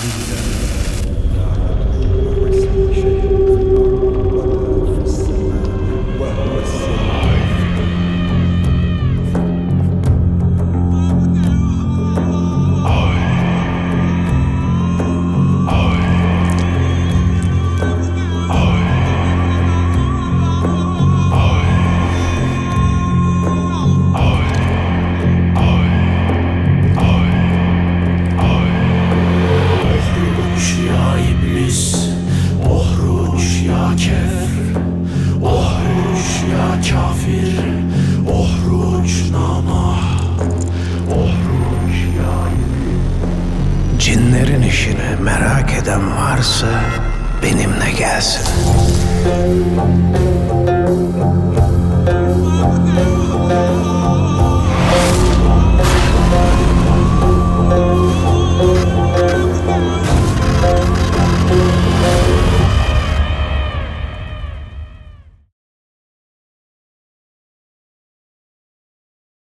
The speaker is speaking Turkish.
Ohruç kafir Ohruç namah Ohruç Cinlerin işini merak eden varsa benimle gelsin.